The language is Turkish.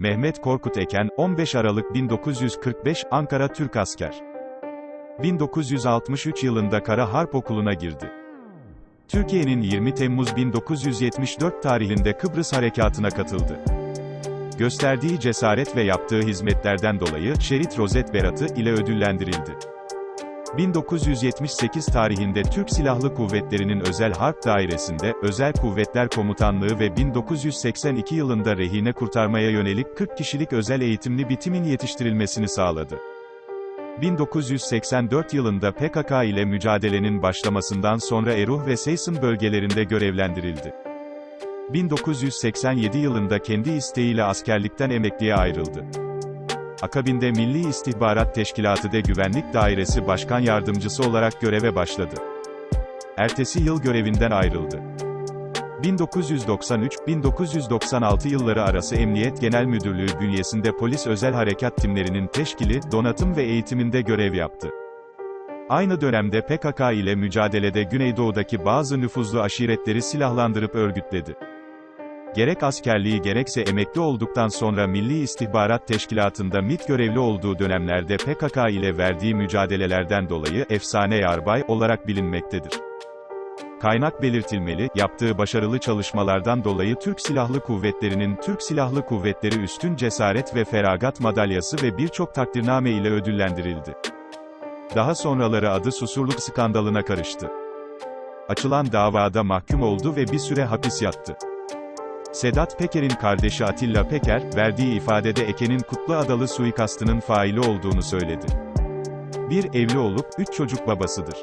Mehmet Korkut Eken, 15 Aralık 1945, Ankara Türk asker. 1963 yılında Kara Harp Okulu'na girdi. Türkiye'nin 20 Temmuz 1974 tarihinde Kıbrıs Harekatı'na katıldı. Gösterdiği cesaret ve yaptığı hizmetlerden dolayı Şerit Rozet Beratı ile ödüllendirildi. 1978 tarihinde Türk Silahlı Kuvvetleri'nin Özel Harp Dairesi'nde, Özel Kuvvetler Komutanlığı ve 1982 yılında rehine kurtarmaya yönelik 40 kişilik özel eğitimli bir timin yetiştirilmesini sağladı. 1984 yılında PKK ile mücadelenin başlamasından sonra Eruh ve Seysin bölgelerinde görevlendirildi. 1987 yılında kendi isteğiyle askerlikten emekliye ayrıldı. Akabinde Milli İstihbarat Teşkilatı'da Güvenlik Dairesi Başkan Yardımcısı olarak göreve başladı. Ertesi yıl görevinden ayrıldı. 1993-1996 yılları arası Emniyet Genel Müdürlüğü bünyesinde polis özel harekat timlerinin teşkili, donatım ve eğitiminde görev yaptı. Aynı dönemde PKK ile mücadelede Güneydoğu'daki bazı nüfuzlu aşiretleri silahlandırıp örgütledi. Gerek askerliği gerekse emekli olduktan sonra Milli İstihbarat Teşkilatı'nda MİT görevli olduğu dönemlerde PKK ile verdiği mücadelelerden dolayı efsane yarbay olarak bilinmektedir. Kaynak belirtilmeli, yaptığı başarılı çalışmalardan dolayı Türk Silahlı Kuvvetleri'nin Türk Silahlı Kuvvetleri Üstün Cesaret ve Feragat Madalyası ve birçok takdirname ile ödüllendirildi. Daha sonraları adı Susurluk skandalına karıştı. Açılan davada mahkum oldu ve bir süre hapis yattı. Sedat Peker'in kardeşi Atilla Peker, verdiği ifadede Eken'in Kutlu Adalı suikastının faili olduğunu söyledi. Bir evli olup, üç çocuk babasıdır.